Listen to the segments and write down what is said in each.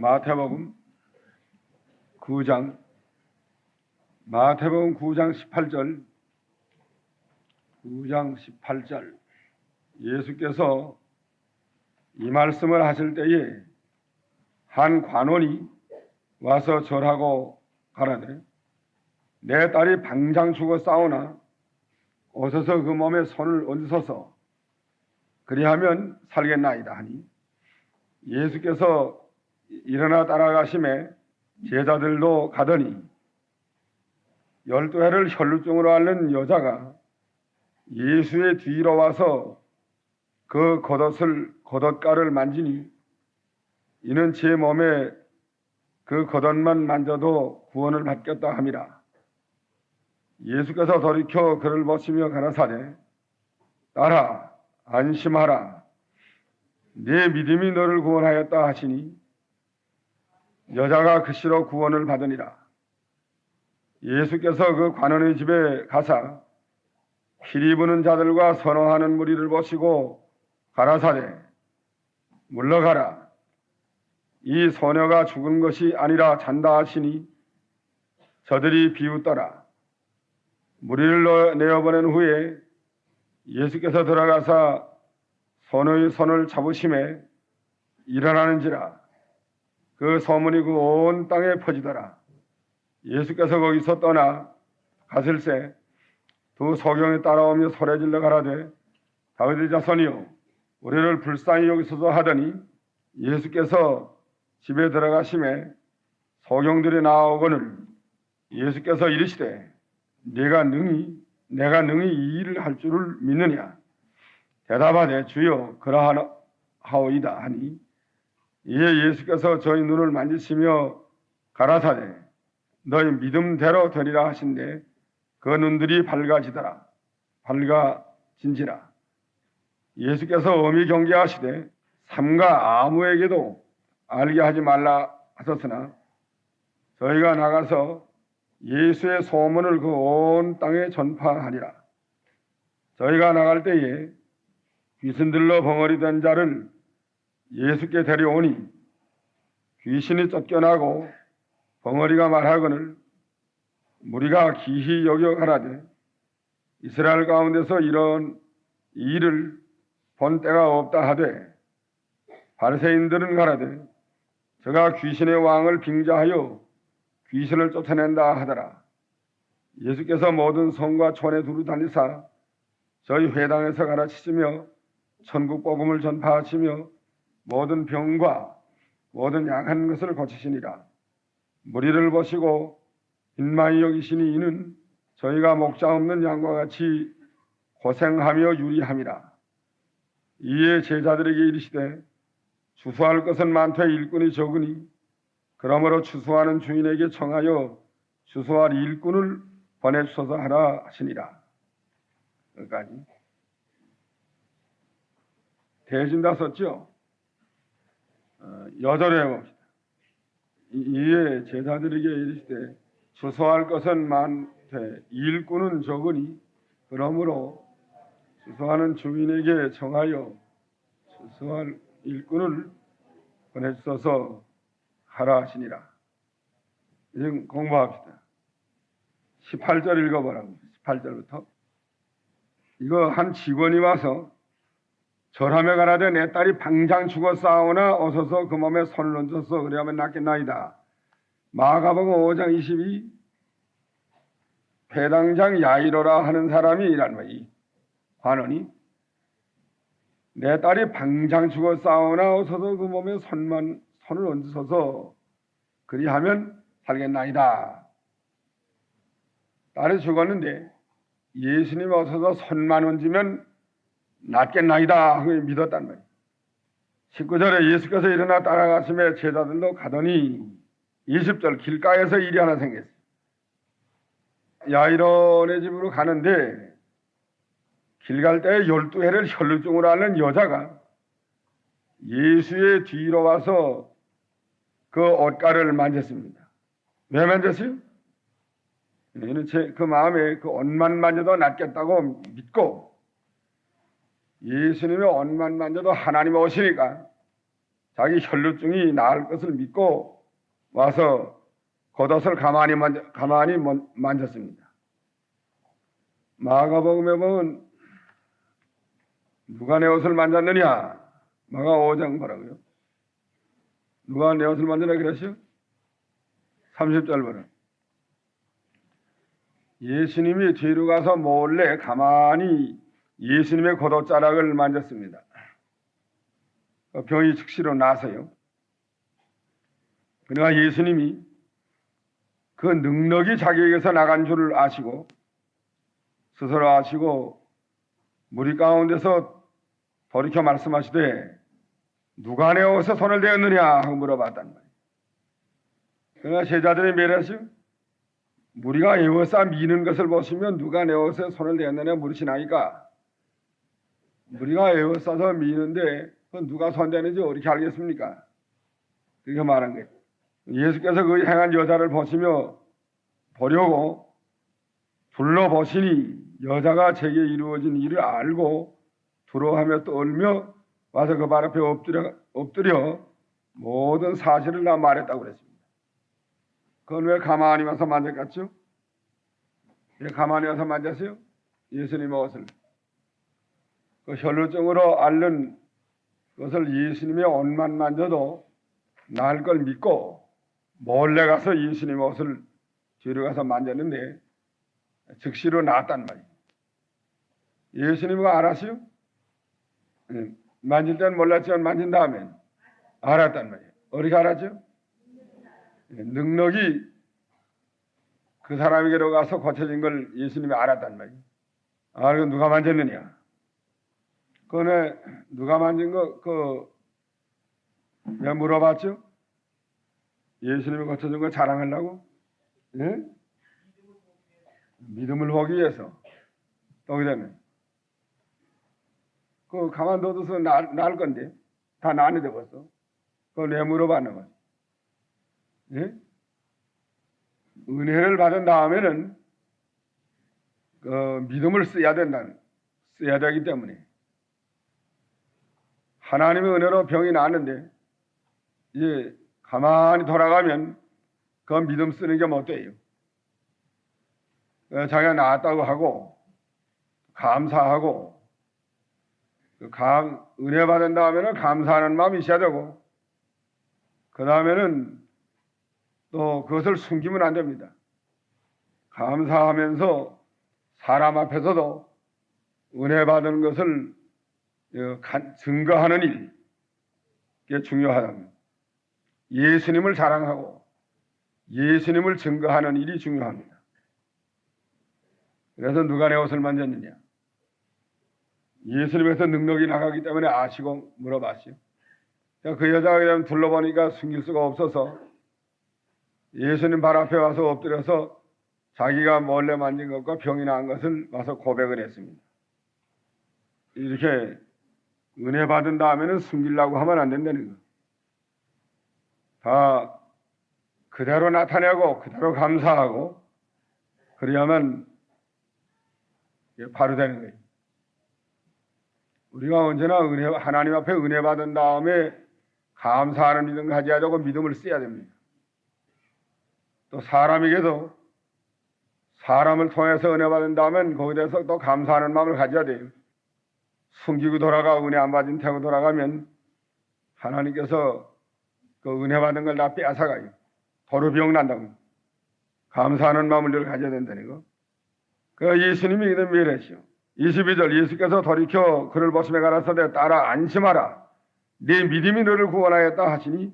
마태복음 9장 마태복음 9장 18절 9장 18절. 예수께서 이 말씀을 하실 때에 한 관원이 와서 절하고 가라되 내 딸이 방장 죽어 싸우나 어서서 그 몸에 손을 얹으소서 그리하면 살겠나이다 하니 예수께서 일어나 따라가심에 제자들도 가더니 열두 해를 혈루증으로 앓는 여자가 예수의 뒤로 와서 그 겉옷을 겉옷가를 만지니 이는 제 몸에 그 겉옷만 만져도 구원을 받겠다 함이라. 예수께서 돌이켜 그를 보시며 가라사대 딸아 안심하라 네 믿음이 너를 구원하였다 하시니 여자가 그시로 구원을 받으니라. 예수께서 그 관원의 집에 가사 피리 부는 자들과 선호하는 무리를 보시고 가라사대 물러가라. 이 소녀가 죽은 것이 아니라 잔다 하시니 저들이 비웃더라. 무리를 내어보낸 후에 예수께서 들어가사 소녀의 손을 잡으심에 일어나는지라 그 소문이 그 온 땅에 퍼지더라. 예수께서 거기서 떠나 가슬새 두 소경이 따라오며 소리질러 가라되 다윗의 자손이요 우리를 불쌍히 여기소서 하더니 예수께서 집에 들어가심에 소경들이 나오거늘 예수께서 이르시되 네가 능히 내가 능히 이 일을 할 줄을 믿느냐? 대답하되 주여 그러하오이다 하니 이에 예수께서 저희 눈을 만지시며 가라사대 너희 믿음대로 되리라 하신데 그 눈들이 밝아지더라. 밝아진지라. 예수께서 엄히 경계하시되 삼가 아무에게도 알게 하지 말라 하셨으나 저희가 나가서 예수의 소문을 그 온 땅에 전파하리라. 저희가 나갈 때에 귀신들로 벙어리 된 자를 예수께 데려오니 귀신이 쫓겨나고 벙어리가 말하거늘 무리가 기히 여겨 가라되 이스라엘 가운데서 이런 일을 본 때가 없다 하되 바리새인들은 가라되 저가 귀신의 왕을 빙자하여 귀신을 쫓아낸다 하더라. 예수께서 모든 성과 촌에 두루 다니사 저희 회당에서 가르치시며 천국 복음을 전파하시며 모든 병과 모든 약한 것을 고치시니라 무리를 보시고 인마이 여기시니 이는 저희가 목자 없는 양과 같이 고생하며 유리함이라. 이에 제자들에게 이르시되 추수할 것은 많되 일꾼이 적으니 그러므로 추수하는 주인에게 청하여 추수할 일꾼을 보내주소서 하라 하시니라. 여기까지. 대진 다 썼죠? 어, 여절에 봅시다. 이에 제자들에게 이르시되 추수할 것은 많되 일꾼은 적으니 그러므로 추수하는 주인에게 정하여 추수할 일꾼을 보내주소서 하라 하시니라. 지금 공부합시다. 18절 읽어보라고. 18절부터. 이거 한 직원이 와서 절하며 가라되 내 딸이 방장 죽어 싸우나 어서서 그 몸에 손을 얹어서 그리하면 낫겠나이다. 마가복음 5장 22 배당장 야이로라 하는 사람이 이란 말이 관원이 내 딸이 방장 죽어 싸우나 어서서 그 몸에 손만 손을 얹어서 그리하면 살겠나이다. 딸이 죽었는데 예수님 어서서 손만 얹으면 낫겠나이다 하고 믿었단 말이에요. 19절에 예수께서 일어나 따라가심에 제자들도 가더니 20절 길가에서 일이 하나 생겼어요. 야이론의 집으로 가는데 길 갈 때 열두 해를 혈루증으로 앓는 여자가 예수의 뒤로 와서 그 옷가를 만졌습니다. 왜 만졌어요? 얘는 제, 그 마음에 그 옷만 만져도 낫겠다고 믿고 예수님의 옷만 만져도 하나님 오시니까 자기 혈루증이 나을 것을 믿고 와서 겉옷을 가만히 만져, 가만히 먼- 만졌습니다. 마가복음에 보면 누가 내 옷을 만졌느냐? 마가 5장 뭐라고요? 누가 내 옷을 만지나 그러시오? 30절 보라. 예수님이 뒤로 가서 몰래 가만히 예수님의 겉옷자락을 만졌습니다. 그 병이 즉시로 나서요. 그러나 예수님이 그 능력이 자기에게서 나간 줄을 아시고 스스로 아시고 무리 가운데서 돌이켜 말씀하시되 누가 내 옷에 손을 대었느냐 하고 물어봤단 말이에요. 그러나 제자들이 매라시오 무리가 에워싸 미는 것을 보시면 누가 내 옷에 손을 대었느냐 물으시나이까 무리가 에워싸서 미는데 그 누가 손대는지 어떻게 알겠습니까? 그렇게 말한 거예요. 예수께서 그 행한 여자를 보시며 보려고 둘러보시니 여자가 제게 이루어진 일을 알고 두려워하며 떨며 와서 그 발 앞에 엎드려, 엎드려 모든 사실을 다 말했다고 그랬습니다. 그건 왜 가만히 와서 만졌겠죠? 왜 가만히 와서 만졌어요? 예수님의 옷을. 그 혈루증으로 앓는 그것을 예수님의 옷만 만져도 나을 걸 믿고 몰래 가서 예수님의 옷을 뒤로 가서 만졌는데 즉시로 나았단 말이에요. 예수님은 알았어요? 예, 만질 때는 몰랐지만 만진 다음엔 알았단 말이에요. 어떻게 알았죠? 예, 능력이 그 사람에게로 가서 고쳐진 걸 예수님이 알았단 말이에요. 아, 이거 누가 만졌느냐? 그네 누가 만진 거, 그, 왜 물어봤죠? 예수님이 고쳐준 거 자랑하려고? 예? 믿음을 보기 위해서. 또 그다음에 그 가만 둬둬서 나, 나을 건데 다 나는데 벌써. 그걸 왜 물어봤는 거지? 예? 은혜를 받은 다음에는 그 믿음을 써야 된다는 써야 되기 때문에 하나님의 은혜로 병이 나았는데 이제 가만히 돌아가면 그 믿음 쓰는 게 못 돼요. 어, 자기가 나았다고 하고 감사하고 그 감, 은혜 받은 다음에는 감사하는 마음이 있어야 되고 그 다음에는 또 그것을 숨기면 안 됩니다. 감사하면서 사람 앞에서도 은혜 받은 것을 증거하는 일, 이게 중요하답니다. 예수님을 자랑하고 예수님을 증거하는 일이 중요합니다. 그래서 누가 내 옷을 만졌느냐? 예수님에서 능력이 나가기 때문에 아시고 물어봤어요. 그 여자가 그냥 둘러보니까 숨길 수가 없어서 예수님 발 앞에 와서 엎드려서 자기가 몰래 만진 것과 병이 나은 것을 와서 고백을 했습니다. 이렇게 은혜 받은 다음에는 숨기려고 하면 안 된다는 거. 다 그대로 나타내고 그대로 감사하고 그래야만 바로 되는 거예요. 우리가 언제나 은혜 하나님 앞에 은혜 받은 다음에 감사하는 믿음 가져야 되고 믿음을 써야 됩니다. 또 사람에게도 사람을 통해서 은혜 받은 다음엔 거기에 대해서 또 감사하는 마음을 가져야 돼요. 숨기고 돌아가 은혜 안 받은 태고 돌아가면 하나님께서 그 은혜 받은 걸 다 빼앗아가요. 도로 병 난다고. 감사하는 마음을 늘 가져야 된다는 거. 그 예수님이 이런 미래시오. 22절 예수께서 돌이켜 그를 보시며 가라사대 따라 안심하라. 네 믿음이 너를 구원하였다 하시니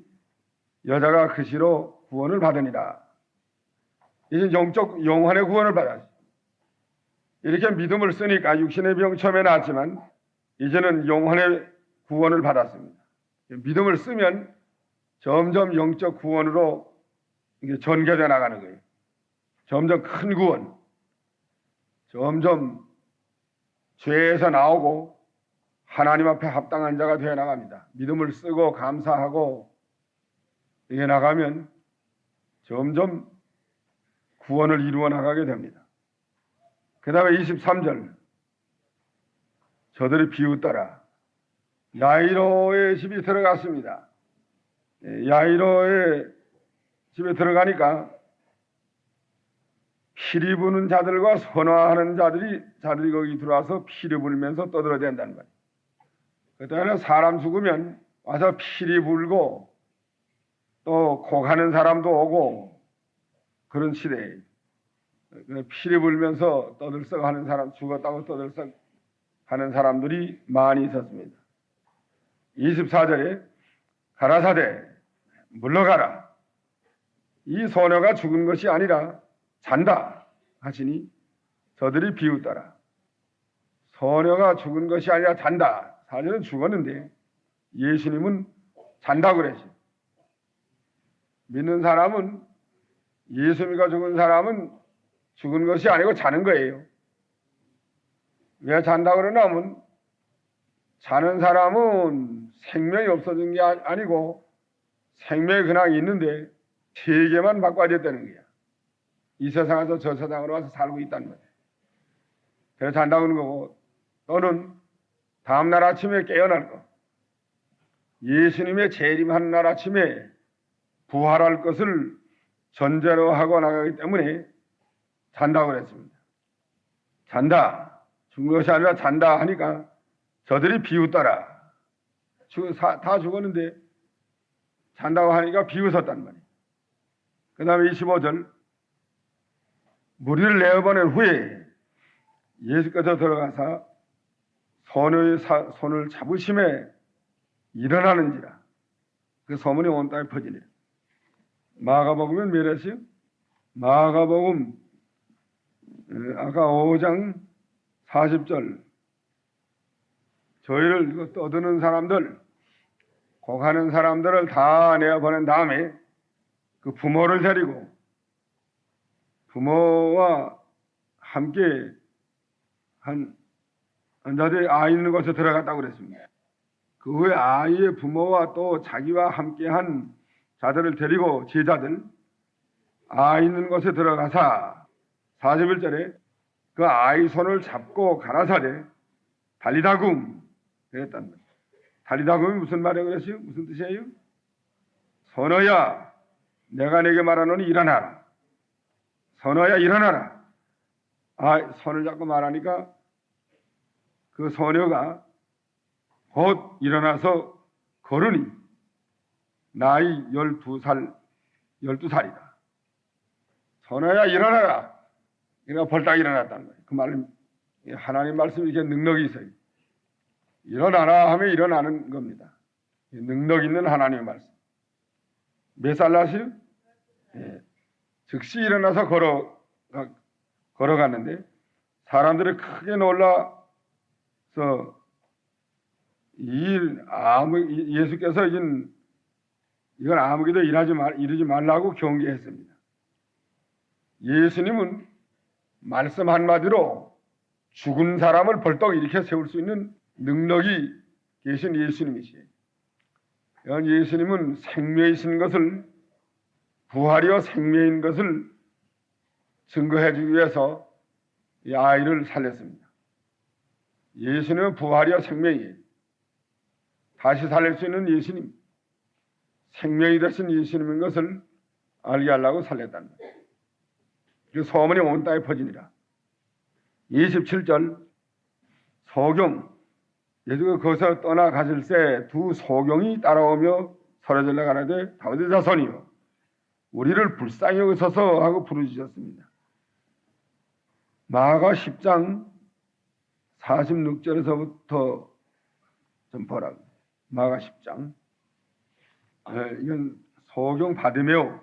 여자가 그 시로 구원을 받으니라. 이제 영적 영혼의 구원을 받았어. 이렇게 믿음을 쓰니까 육신의 병 처음에 나았지만 이제는 영혼의 구원을 받았습니다. 믿음을 쓰면 점점 영적 구원으로 전개돼 나가는 거예요. 점점 큰 구원, 점점 죄에서 나오고 하나님 앞에 합당한 자가 되어 나갑니다. 믿음을 쓰고 감사하고 이게 나가면 점점 구원을 이루어 나가게 됩니다. 그 다음에 23절 저들이 비웃더라 야이로의 집이 들어갔습니다. 에, 야이로의 집에 들어가니까 피리 부는 자들과 선화하는 자들이 자들이 거기 들어와서 피리 불면서 떠들어댄다는 거예요. 그때는 사람 죽으면 와서 피리 불고 또 고가는 사람도 오고 그런 시대에 피리 불면서 떠들썩 하는 사람 죽었다고 떠들썩 하는 사람들이 많이 있었습니다. 24절에 가라사대 물러가라. 이 소녀가 죽은 것이 아니라 잔다 하시니 저들이 비웃더라. 소녀가 죽은 것이 아니라 잔다. 사실은 죽었는데 예수님은 잔다고 그랬어요. 믿는 사람은 예수님과 죽은 사람은 죽은 것이 아니고 자는 거예요 왜 잔다고 그러냐면 자는 사람은 생명이 없어진 게 아- 아니고 생명이 그냥 있는데 세계만 바꿔졌다는 거야. 이 세상에서 저 세상으로 와서 살고 있다는 거야. 그래서 잔다고 하는 거고 또는 다음날 아침에 깨어날 거. 예수님의 재림하는 날 아침에 부활할 것을 전제로 하고 나가기 때문에 잔다고 그랬습니다. 잔다. 죽은 것이 아니라 잔다 하니까 저들이 비웃더라. 다 죽었는데 잔다고 하니까 비웃었단 말이에요. 그 다음에 25절 무리를 내어보낸 후에 예수께서 들어가사 소녀의 사- 손을 잡으심에 일어나는지라 그 소문이 온 땅에 퍼지니라 마가복음은 몇랬어요? 마가복음 에, 아까 5장 40절 저희를 떠드는 사람들 고가는 사람들을 다 내어보낸 다음에 그 부모를 데리고 부모와 함께 한 자들이 아이 있는 곳에 들어갔다고 그랬습니다. 그 후에 아이의 부모와 또 자기와 함께한 자들을 데리고 제자들 아이 있는 곳에 들어가사 41절에 그 아이 손을 잡고 가라사대 달리다굼 그랬단 말이에요. 달리다굼이 무슨 말이라고 그랬어요? 무슨 뜻이에요? 선어야 내가 내게 말하노니 일어나라. 선어야 일어나라. 아, 손을 잡고 말하니까 그 소녀가 곧 일어나서 걸으니 나이 12살, 12살이다. 선어야 일어나라. 그러니까 벌떡 일어났다는 거예요. 그 말은 하나님 말씀이 이렇게 능력이 있어요. 일어나라 하면 일어나는 겁니다. 능력 있는 하나님의 말씀. 몇살 나시요? 예. 즉시 일어나서 걸어 가- 걸어갔는데 사람들이 크게 놀라서 이 아무 이- 예수께서 이건 이건 아무기도 일하지 말 이러지 말라고 경계했습니다. 예수님은 말씀 한마디로 죽은 사람을 벌떡 일으켜 세울 수 있는 능력이 계신 예수님이시에요. 이런 예수님은 생명이신 것을 부활이요 생명인 것을 증거해 주기 위해서 이 아이를 살렸습니다. 예수님은 부활이요 생명이에요. 다시 살릴 수 있는 예수님, 생명이 되신 예수님인 것을 알게 하려고 살렸다는 거예요. 그 소문이 온 땅에 퍼지니라. 27절 소경 예수가 거기서 떠나가실새 두 소경이 따라오며 서러질러 가라되 다윗의 자손이요 우리를 불쌍히 여기소서 하고 부르짖었습니다. 마가 10장 46절에서부터 좀 보라고. 마가 10장. 예, 이건 소경 받으며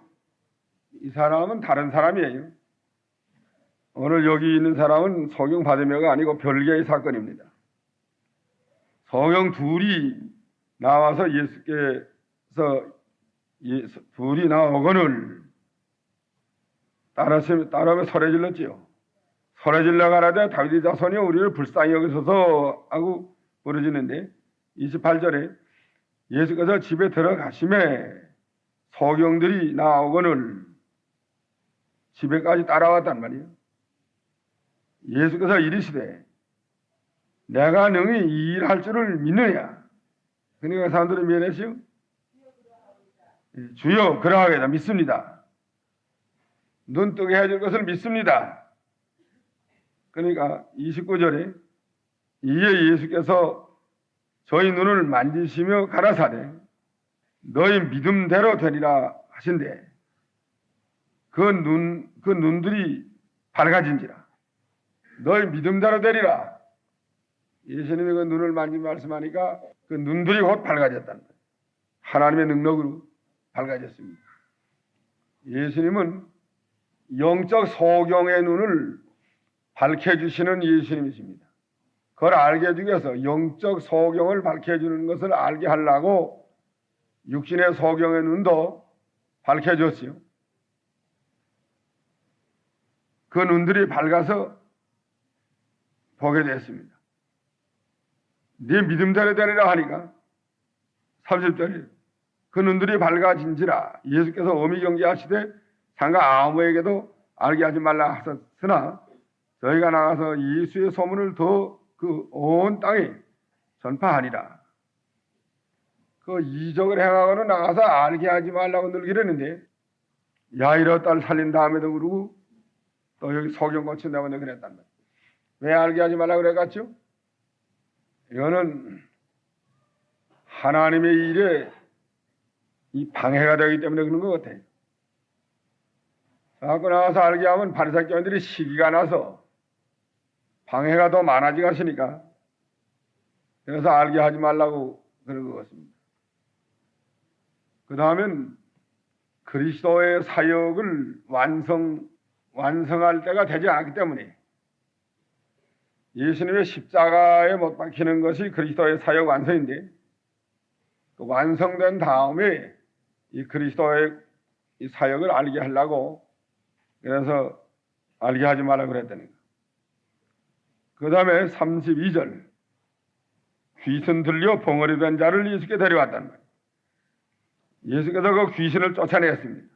이 사람은 다른 사람이에요. 오늘 여기 있는 사람은 소경 받으며가 아니고 별개의 사건입니다. 소경 둘이 나와서 예수께서 예수- 둘이 나오거늘 따라서 따라며 소리 질렀지요. 소리 질러 가라되 다윗의 자손이 우리를 불쌍히 여기소서 하고 부르짖는데 28절에 예수께서 집에 들어가심에 소경들이 나오거늘 집에까지 따라왔단 말이에요. 예수께서 이르시되 내가 능히 이 일할 줄을 믿느냐? 그러니까 사람들이 미안했어요. 예, 주여 그러하겠다 믿습니다. 눈 뜨게 해줄 것을 믿습니다. 그러니까 29절에 이에 예수께서 저희 눈을 만지시며 가라사대 너희 믿음대로 되리라 하신대 그 눈, 그 눈들이 밝아진지라 너희 믿음대로 되리라 예수님이 그 눈을 만지 말씀하니까 그 눈들이 곧 밝아졌다는 거예요. 하나님의 능력으로 밝아졌습니다. 예수님은 영적 소경의 눈을 밝혀주시는 예수님이십니다. 그걸 알게 해주기 위해서 영적 소경을 밝혀주는 것을 알게 하려고 육신의 소경의 눈도 밝혀줬어요. 그 눈들이 밝아서 보게 됐습니다. 네 믿음대로 되리라 하니까 30절에 그 눈들이 밝아진지라 예수께서 어미 경계하시되 상가 아무에게도 알게 하지 말라 하셨으나 저희가 나가서 예수의 소문을 더 그 온 땅에 전파하니라. 그 이적을 행하고는 나가서 알게 하지 말라고 늘 이랬는데 야이러 딸 살린 다음에도 그러고 또 여기 소경 고친다고 늘 그랬단 말이야. 왜 알게 하지 말라고 그래갔죠? 이거는 하나님의 일에 이 방해가 되기 때문에 그런 것 같아요. 자꾸 나와서 알게 하면 바리새교인들이 시기가 나서 방해가 더 많아지고 하시니까 그래서 알게 하지 말라고 그런 것 같습니다. 그 다음엔 그리스도의 사역을 완성, 완성할 때가 되지 않았기 때문에 예수님의 십자가에 못 박히는 것이 그리스도의 사역 완성인데 그 완성된 다음에 이 그리스도의 이 사역을 알게 하려고 그래서 알게 하지 말라 거. 그 다음에 32절 귀신 들려 벙어리 된 자를 예수께 데려왔단 말이에요. 예수께서 그 귀신을 쫓아냈습니다.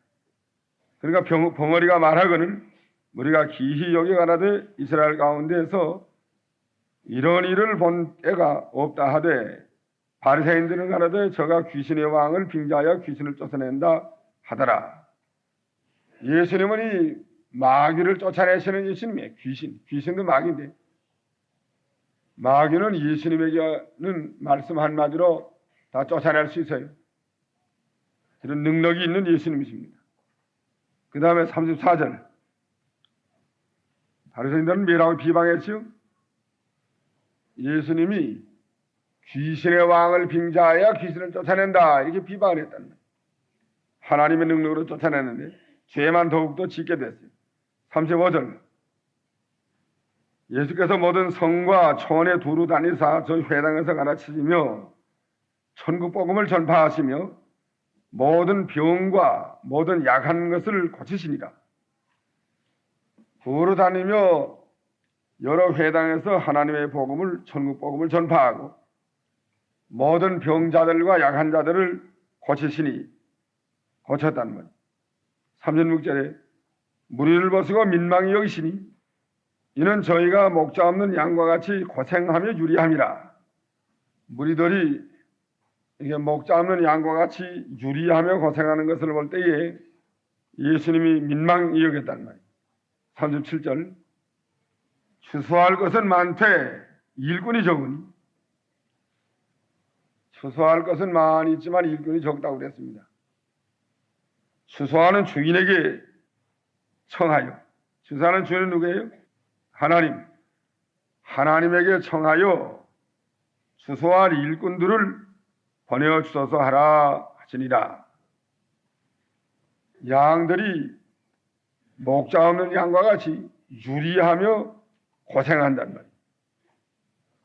그러니까 병, 벙어리가 말하거는 우리가 기히 여기 가라되 이스라엘 가운데에서 이런 일을 본 때가 없다 하되 바리새인들은 가라되 저가 귀신의 왕을 빙자하여 귀신을 쫓아낸다 하더라. 예수님은 이 마귀를 쫓아내시는 예수님이에요. 귀신, 귀신도 마귀인데 마귀는 예수님에게는 말씀 한마디로 다 쫓아낼 수 있어요. 그런 능력이 있는 예수님이십니다. 그 다음에 34절 바리새인들은 뭐라고 비방했죠? 예수님이 귀신의 왕을 빙자하여 귀신을 쫓아낸다 이렇게 비방을 했다는 거예요. 하나님의 능력으로 쫓아냈는데 죄만 더욱더 짓게 됐어요. 35절 예수께서 모든 성과 촌에 두루 다니사 저희 회당에서 가르치시며 천국 복음을 전파하시며 모든 병과 모든 약한 것을 고치시니라. 두루 다니며 여러 회당에서 하나님의 복음을 천국 복음을 전파하고 모든 병자들과 약한 자들을 고치시니 고쳤다는 말. 36절에 무리를 벗고 민망히 여기시니 이는 저희가 목자 없는 양과 같이 고생하며 유리함이라. 무리들이 이게 목자 없는 양과 같이 유리하며 고생하는 것을 볼 때에 예수님이 민망히 여겼단 말이에요. 37절 추수할 것은 많되 일꾼이 적으니 추수할 것은 많이 있지만 일꾼이 적다고 그랬습니다. 추수하는 주인에게 청하여 추수하는 주인은 누구예요? 하나님 하나님에게 청하여 추수할 일꾼들을 보내어 주소서 하라 하시니라. 양들이 목자 없는 양과 같이 유리하며 고생한단 말이에요.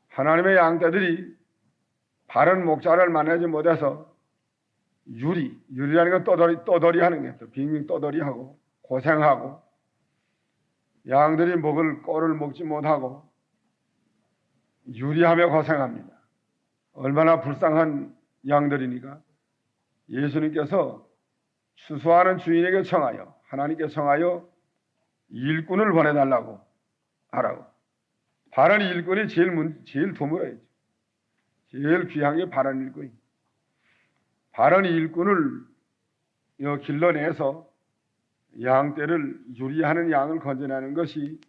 하나님의 양떼들이 바른 목자를 만나지 못해서 유리, 유리라는 건 떠돌이, 떠돌이 하는 게또 빙빙 떠돌이 하고 고생하고 양들이 먹을 꼴을 먹지 못하고 유리하며 고생합니다. 얼마나 불쌍한 양들이니까 예수님께서 추수하는 주인에게 청하여 하나님께 청하여 일꾼을 보내달라고 하라고. 바른 일꾼이 제일 문, 제일 드물어요. 제일 귀한 게 바른 일꾼이. 바른 일꾼을 여 길러내서 양떼를 유리하는 양을 건져내는 것이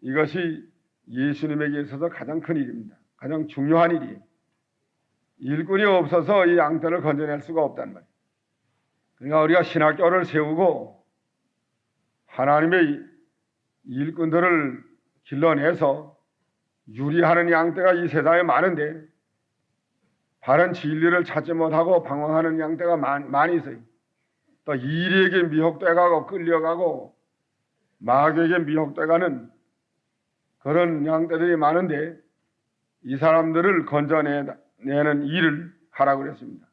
이것이 예수님에게 있어서 가장 큰 일입니다. 가장 중요한 일이에요. 일꾼이 없어서 이 양떼를 건져낼 수가 없단 말이에요. 그러니까 우리가 신학교를 세우고 하나님의 일꾼들을 길러내서 유리하는 양떼가 이 세상에 많은데 바른 진리를 찾지 못하고 방황하는 양떼가 많, 많이 있어요. 또 이리에게 미혹돼가고 끌려가고 마귀에게 미혹돼가는 그런 양떼들이 많은데 이 사람들을 건져내는 일을 하라고 그랬습니다.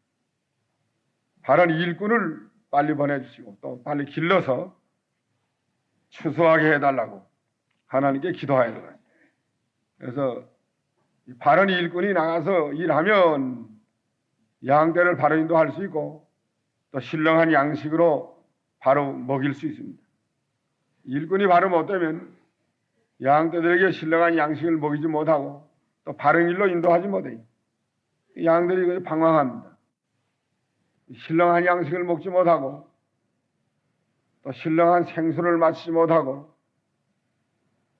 바른 일꾼을 빨리 보내주시고 또 빨리 길러서 추수하게 해달라고 하나님께 돼요. 그래서 이 바른 일꾼이 나가서 일하면 양떼를 바로 인도 할 수 있고 또 신령한 양식으로 바로 먹일 수 있습니다. 일꾼이 바로 못되면 양떼들에게 신령한 양식을 먹이지 못하고 또 바른 길로 인도하지 못해요. 양들이 방황합니다. 신령한 양식을 먹지 못하고 또 신령한 생수를 마시지 못하고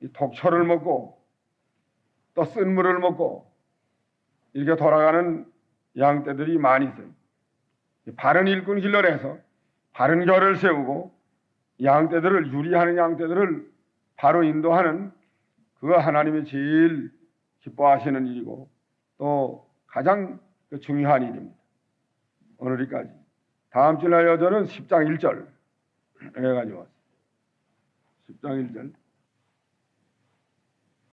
이 독초를 먹고 또 쓴 물을 먹고 이렇게 돌아가는 양떼들이 많이 있어요. 바른 일꾼 길러내서 바른 결을 세우고 양떼들을 유리하는 양떼들을 바로 인도하는 그거 하나님이 제일 기뻐하시는 일이고 또 가장 그 중요한 일입니다. 오늘까지 다음 주날 여자는 10장 1절 해가지고 10장 1절